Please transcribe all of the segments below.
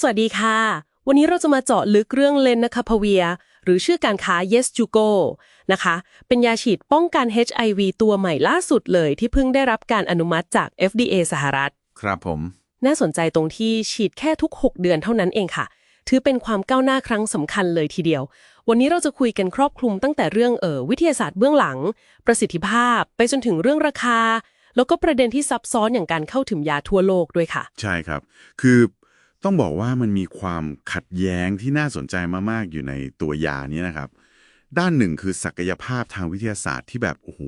สวัสดีค่ะ วันนี้เราจะมาเจาะลึกเรื่องเลนนะคะพเวีย หรือชื่อการค้า Yes to Go นะคะ เป็นยาฉีดป้องกัน HIV ตัวใหม่ล่าสุดเลย ที่เพิ่งได้รับการอนุมัติจาก FDA สหรัฐ ครับผม น่าสนใจตรงที่ฉีดแค่ทุก 6 เดือนเท่านั้นเองค่ะ ถือเป็นความก้าวหน้าครั้งสำคัญเลยทีเดียว วันนี้เราจะคุยกันครอบคลุมตั้งแต่เรื่องเออวิทยาศาสตร์เบื้องหลัง ประสิทธิภาพ ไปจนถึงเรื่องราคา แล้วก็ประเด็นที่ซับซ้อนอย่างการเข้าถึงยาทั่วโลกด้วยค่ะ ใช่ครับ คือ ต้องบอกว่ามันมีความขัดแย้งที่น่าสนใจมากๆอยู่ในตัวยานี้นะครับ ด้านหนึ่งคือศักยภาพทางวิทยาศาสตร์ที่แบบโอ้โห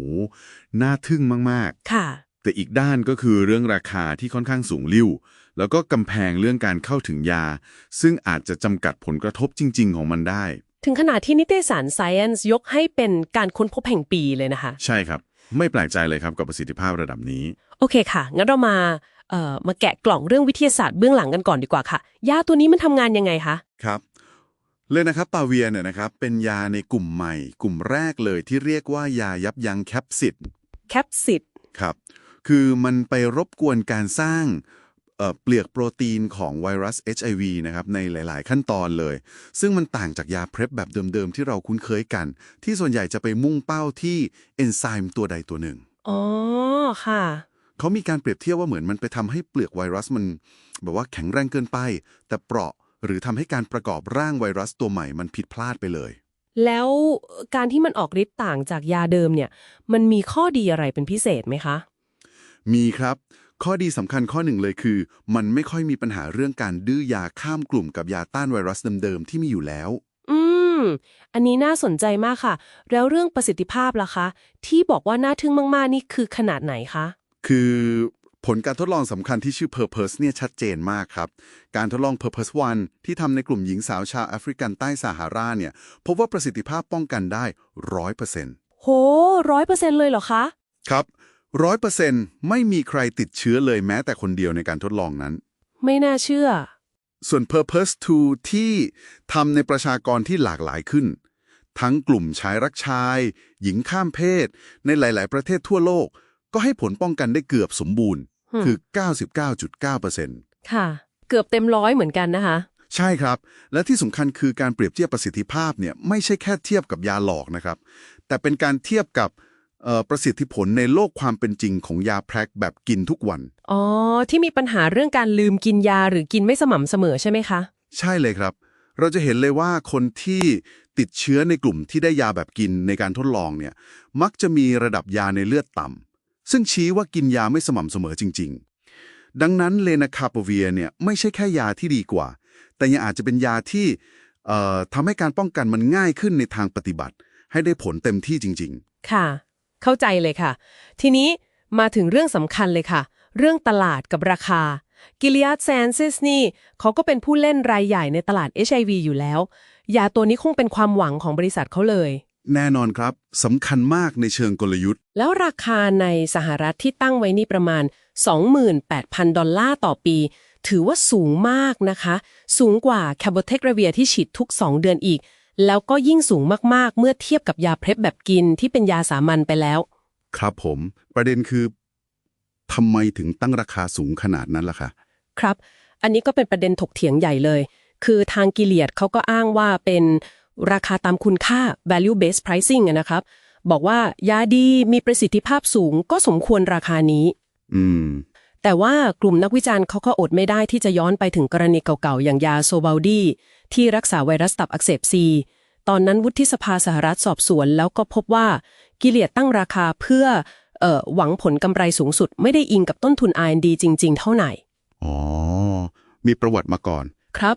น่าทึ่งมากค่ะๆแต่อีกด้านก็คือเรื่องราคาที่ค่อนข้างสูงลิ่ว แล้วก็กำแพงเรื่องการเข้าถึงยา ซึ่งอาจจะจำกัดผลกระทบจริง ๆ ของมันได้ ถึงขนาดที่นิตยสาร Science ยกให้เป็นการค้นพบแห่งปีเลยนะคะ ใช่ครับ ไม่แปลกใจเลยครับกับประสิทธิภาพระดับนี้ โอเคค่ะ งั้นเรามาเอ่อ มาแกะกล่องเรื่องวิทยาศาสตร์เบื้องหลังกันก่อนดีกว่าค่ะ ยาตัวนี้มันทำงานยังไงคะ ครับเลยนะครับปาเวียเนี่ยนะครับเป็นยาในกลุ่มใหม่ กลุ่มแรกเลยที่เรียกว่ายายับยั้งแคปซิดแคปซิดครับ คือมันไปรบกวนการสร้างเอ่อเปลือกโปรตีนของไวรัส HIV นะครับในหลาย ๆ ขั้นตอนเลย ซึ่งมันต่างจากยาเพล็บแบบเดิม ๆ ที่เราคุ้นเคยกัน ที่ส่วนใหญ่จะไปมุ่งเป้าที่เอนไซม์ตัวใดตัวหนึ่ง อ๋อ ค่ะ เขามีการเปรียบเทียบว่าเหมือนมันไปทำให้เปลือกไวรัสมันแบบว่าแข็งแรงเกินไป แต่เปราะหรือทำให้การประกอบร่างไวรัสตัวใหม่มันผิดพลาดไปเลย แล้วการที่มันออกฤทธิ์ต่างจากยาเดิมเนี่ย มันมีข้อดีอะไรเป็นพิเศษไหมคะ มีครับ ข้อดีสำคัญข้อหนึ่งเลยคือ มันไม่ค่อยมีปัญหาเรื่องการดื้อยาข้ามกลุ่มกับยาต้านไวรัสเดิมๆที่มีอยู่แล้ว อืม อันนี้น่าสนใจมากค่ะ แล้วเรื่องประสิทธิภาพล่ะคะ ที่บอกว่าน่าทึ่งมากๆนี่คือขนาดไหนคะ คือผลการทดลองสำคัญที่ชื่อ Purpose เนี่ยชัดเจนมากครับ การทดลอง Purpose 1 ที่ทำในกลุ่มหญิงสาวชาวแอฟริกันใต้ซาฮาราเนี่ยพบว่าประสิทธิภาพป้องกันได้100%โหร้อยเปอร์เซ็นต์เลยเหรอคะ ครับ100%ไม่มีใครติดเชื้อเลยแม้แต่คนเดียวในการทดลองนั้น ไม่น่าเชื่อ ส่วน Purpose 2 ที่ทำในประชากรที่หลากหลายขึ้น ทั้งกลุ่มชายรักชาย หญิงข้ามเพศ ในหลาย ๆ ประเทศทั่วโลก ก็ให้ผลป้องกันได้เกือบสมบูรณ์อืมคือ 99.9%ค่ะ เกือบเต็มร้อยเหมือนกันนะคะ ใช่ครับ และที่สำคัญคือการเปรียบเทียบประสิทธิภาพเนี่ยไม่ใช่แค่เทียบกับยาหลอกนะครับ แต่เป็นการเทียบกับเอ่อประสิทธิผลในโลกความเป็นจริงของยาแพรกแบบกินทุกวัน อ๋อ ที่มีปัญหาเรื่องการลืมกินยาหรือกินไม่สม่ำเสมอใช่ไหมคะ ใช่เลยครับ เราจะเห็นเลยว่าคนที่ติดเชื้อในกลุ่มที่ได้ยาแบบกินในการทดลองเนี่ย มักจะมีระดับยาในเลือดต่ำ ซึ่งชี้ว่ากินยาไม่สม่ำเสมอจริง ๆ ดังนั้นเลนาคาโปเวียเนี่ยไม่ใช่แค่ยาที่ดีกว่า แต่ยังอาจจะเป็นยาที่ทำให้การป้องกันมันง่ายขึ้นในทางปฏิบัติ ให้ได้ผลเต็มที่จริง ๆ ค่ะ เข้าใจเลยค่ะ ทีนี้มาถึงเรื่องสำคัญเลยค่ะ เรื่องตลาดกับราคากิลี a d แซนซิสนี่เขาก็เป็นผู้เล่นรายใหญ่ในตลาด HIV อยู่แล้ว ยาตัวนี้คงเป็นความหวังของบริษัทเขาเลย แน่นอนครับสำคัญมากในเชิงกลยุทธ์ แล้วราคาในสหรัฐที่ตั้งไว้นี่ประมาณ 28,000 ดอลลาร์ต่อปี ถือว่าสูงมากนะคะ สูงกว่าแคโบเทกราเวียที่ฉีดทุก 2 เดือนอีก แล้วก็ยิ่งสูงมากๆ เมื่อเทียบกับยาเพล็บแบบกินที่เป็นยาสามัญไปแล้ว ครับผม ประเด็นคือทำไมถึงตั้งราคาสูงขนาดนั้นล่ะคะครับ อันนี้ก็เป็นประเด็นถกเถียงใหญ่เลย คือทางกิเลียดเขาก็อ้างว่าเป็น ราคาตามคุณค่า value based pricing อะนะครับ บอกว่ายาดีมีประสิทธิภาพสูงก็สมควรราคานี้ อืม แต่ว่ากลุ่มนักวิจารณ์เขาก็อดไม่ได้ที่จะย้อนไปถึงกรณีเก่าๆ อย่างยาโซบาลดีที่รักษาไวรัสตับอักเสบซีตอนนั้นวุฒิสภาสหรัฐสอบสวน แล้วก็พบว่ากิเลียดตั้งราคาเพื่อเอ่อหวังผลกำไรสูงสุด ไม่ได้อิงกับต้นทุน R&D จริง ๆ เท่าไหร่อ๋อ มีประวัติมาก่อน ครับ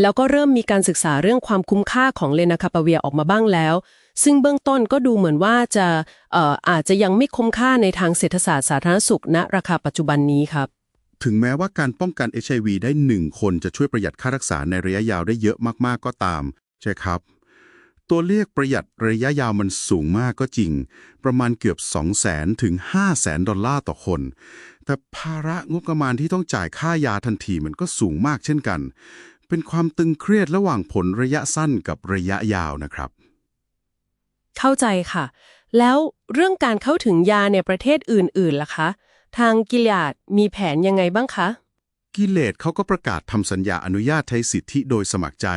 แล้วก็เริ่มมีการศึกษาเรื่องความคุ้มค่าของเลนาคาปาเวียออกมาบ้างแล้ว ซึ่งเบื้องต้นก็ดูเหมือนว่าจะเอ่ออาจจะยังไม่คุ้มค่าในทางเศรษฐศาสตร์สาธารณสุขณราคาปัจจุบันนี้ครับถึงแม้ว่าการป้องกัน HIV ได้หนึ่งคนจะช่วยประหยัดค่ารักษาในระยะยาวได้เยอะมากๆก็ตาม ใช่ครับ ตัวเลขประหยัดระยะยาวมันสูงมากก็จริง ประมาณเกือบ 2 0 0แสนถึง 5 0 0แสนดอลลาร์ต่อคน แต่ภาระงบประมาณที่ต้องจ่ายค่ายาทันทีมันก็สูงมากเช่นกัน เป็นความตึงเครียดระหว่างผลระยะสั้นกับระยะยาวนะครับ เข้าใจค่ะ แล้วเรื่องการเข้าถึงยาในประเทศอื่นๆล่ะคะ ทางกิลยาดมีแผนยังไงบ้างคะ กิเลสเขาก็ประกาศทำสัญญาอนุญาตใช้สิทธิโดยสมัครใจ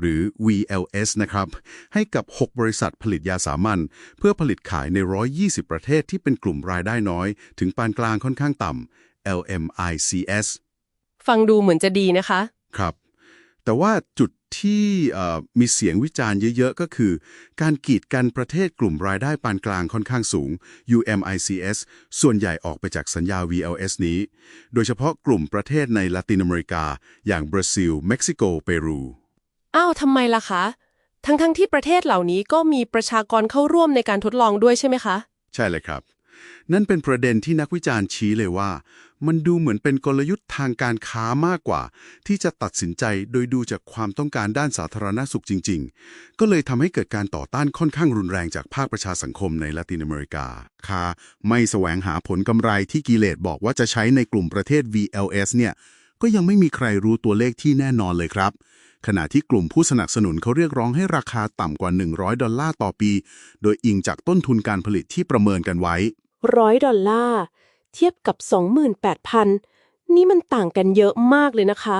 หรือ VLS นะครับ ให้กับ 6 บริษัทผลิตยาสามัญเพื่อผลิตขายใน 120 ประเทศที่เป็นกลุ่มรายได้น้อย ถึงปานกลางค่อนข้างต่ำ LMICS ฟังดูเหมือนจะดีนะคะ ครับ แต่ว่าจุดที่เอ่อมีเสียงวิจารณ์เยอะ ๆ ก็คือ การกีดกันประเทศกลุ่มรายได้ปานกลางค่อนข้างสูง UMICS ส่วนใหญ่ออกไปจากสัญญา VLS นี้ โดยเฉพาะกลุ่มประเทศในละตินอเมริกา อย่างบราซิล เม็กซิโก เปรู อ้าวทำไมล่ะคะ ทั้งๆที่ประเทศเหล่านี้ก็มีประชากรเข้าร่วมในการทดลองด้วยใช่ไหมคะ ใช่เลยครับ นั่นเป็นประเด็นที่นักวิจารณ์ชี้เลยว่า มันดูเหมือนเป็นกลยุทธ์ทางการค้ามากกว่า ที่จะตัดสินใจโดยดูจากความต้องการด้านสาธารณสุขจริง ๆ ก็เลยทำให้เกิดการต่อต้านค่อนข้างรุนแรงจากภาคประชาสังคมในละตินอเมริกาค่าไม่แสวงหาผลกำไรที่กิเลสบอกว่าจะใช้ในกลุ่มประเทศ VLS เนี่ยก็ยังไม่มีใครรู้ตัวเลขที่แน่นอนเลยครับ ขณะที่กลุ่มผู้สนับสนุนเขาเรียกร้องให้ราคาต่ำกว่า 100 ดอลลาร์ต่อปี โดยอิงจากต้นทุนการผลิตที่ประเมินกันไว้ ร้อยดอลลาร์ เทียบกับ 28,000 นี่มันต่างกันเยอะมากเลยนะคะ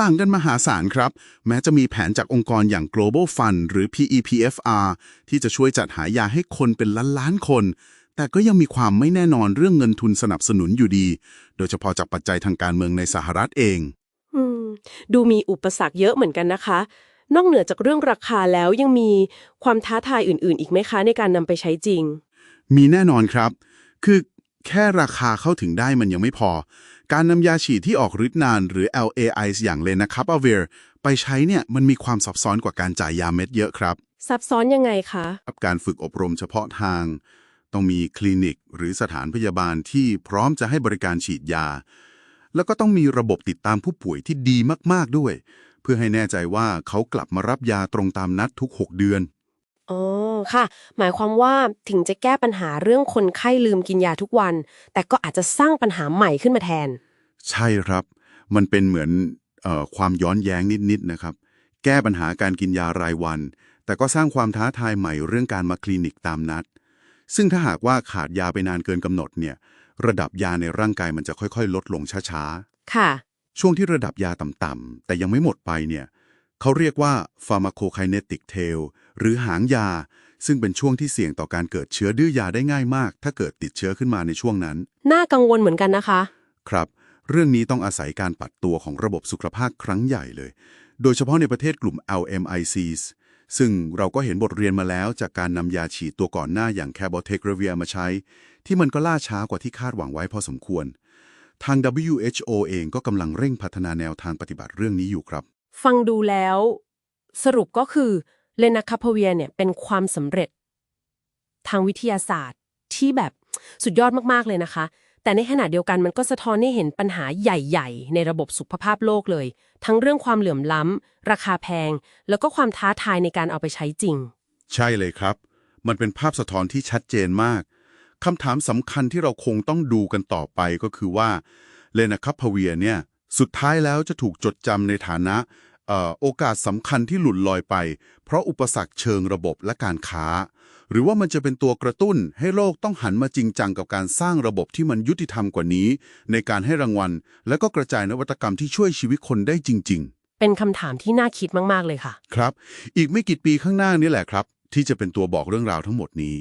ต่างกันมหาศาลครับ แม้จะมีแผนจากองค์กรอย่าง Global Fund หรือ PEPFR ที่จะช่วยจัดหายาให้คนเป็นล้านล้านๆคน แต่ก็ยังมีความไม่แน่นอนเรื่องเงินทุนสนับสนุนอยู่ดี โดยเฉพาะจากปัจจัยทางการเมืองในสหรัฐเองอืมดูมีอุปสรรคเยอะเหมือนกันนะคะ นอกเหนือจากเรื่องราคาแล้วยังมีความท้าทายอื่น ๆ อีกไหมคะ ในการนำไปใช้จริง มีแน่นอนครับ คือแค่ราคาเข้าถึงได้มันยังไม่พอ การนำยาฉีดที่ออกฤทธิ์นาน หรือ LAI อย่างเลนาคับอเวร์ไปใช้เนี่ยมันมีความซับซ้อนกว่าการจ่ายยาเม็ดเยอะครับ ซับซ้อนยังไงคะครับการฝึกอบรมเฉพาะทาง ต้องมีคลินิกหรือสถานพยาบาลที่พร้อมจะให้บริการฉีดยา แล้วก็ต้องมีระบบติดตามผู้ป่วยที่ดีมากๆด้วย เพื่อให้แน่ใจว่าเขากลับมารับยาตรงตามนัดทุก 6 เดือน อ๋อค่ะ หมายความว่าถึงจะแก้ปัญหาเรื่องคนไข้ลืมกินยาทุกวัน แต่ก็อาจจะสร้างปัญหาใหม่ขึ้นมาแทน ใช่ครับ มันเป็นเหมือนเออความย้อนแย้งนิดๆนะครับ แก้ปัญหาการกินยารายวัน แต่ก็สร้างความท้าทายใหม่เรื่องการมาคลินิกตามนัด ซึ่งถ้าหากว่าขาดยาไปนานเกินกำหนดเนี่ย ระดับยาในร่างกายมันจะค่อยๆ ลดลงช้าค่ะๆช่วงที่ระดับยาต่ำๆแต่ยังไม่หมดไปเนี่ย เขาเรียกว่า pharmacokinetic tail หรือหางยา ซึ่งเป็นช่วงที่เสี่ยงต่อการเกิดเชื้อดื้อยาได้ง่ายมาก ถ้าเกิดติดเชื้อขึ้นมาในช่วงนั้น น่ากังวลเหมือนกันนะคะ ครับ เรื่องนี้ต้องอาศัยการปัดตัวของระบบสุขภาพครั้งใหญ่เลย โดยเฉพาะในประเทศกลุ่ม LMICs ซึ่งเราก็เห็นบทเรียนมาแล้วจากการนำยาฉีดตัวก่อนหน้าอย่างแค b บ t เทก r เวียมาใช้ ที่มันก็ล่าช้ากว่าที่คาดหวังไว้พอสมควร ทาง WHO เองก็กำลังเร่งพัฒนาแนวทางปฏิบัติเรื่องนี้อยู่ครับ ฟังดูแล้ว สรุปก็คือเลนาคาพเวียเนี่ยเป็นความสำเร็จ ทางวิทยาศาสตร์ที่แบบสุดยอดมากๆเลยนะคะ แต่ในขณะเดียวกันมันก็สะท้อนให้เห็นปัญหาใหญ่ ๆ ในระบบสุขภาพโลกเลย ทั้งเรื่องความเหลื่อมล้ำราคาแพง แล้วก็ความท้าทายในการเอาไปใช้จริง ใช่เลยครับ มันเป็นภาพสะท้อนที่ชัดเจนมากคำถามสำคัญที่เราคงต้องดูกันต่อไปก็คือว่าเลนาคัพพเวียเนี่ย สุดท้ายแล้วจะถูกจดจำในฐานะเอ่อโอกาสสำคัญที่หลุดลอยไป เพราะอุปสรรคเชิงระบบและการค้า หรือว่ามันจะเป็นตัวกระตุ้นให้โลกต้องหันมาจริงจังกับการสร้างระบบที่มันยุติธรรมกว่านี้ ในการให้รางวัล และก็กระจายนวัตกรรมที่ช่วยชีวิตคนได้จริง ๆ เป็นคำถามที่น่าคิดมาก ๆ เลยค่ะ ครับ อีกไม่กี่ปีข้างหน้านี่แหละครับ ที่จะเป็นตัวบอกเรื่องราวทั้งหมดนี้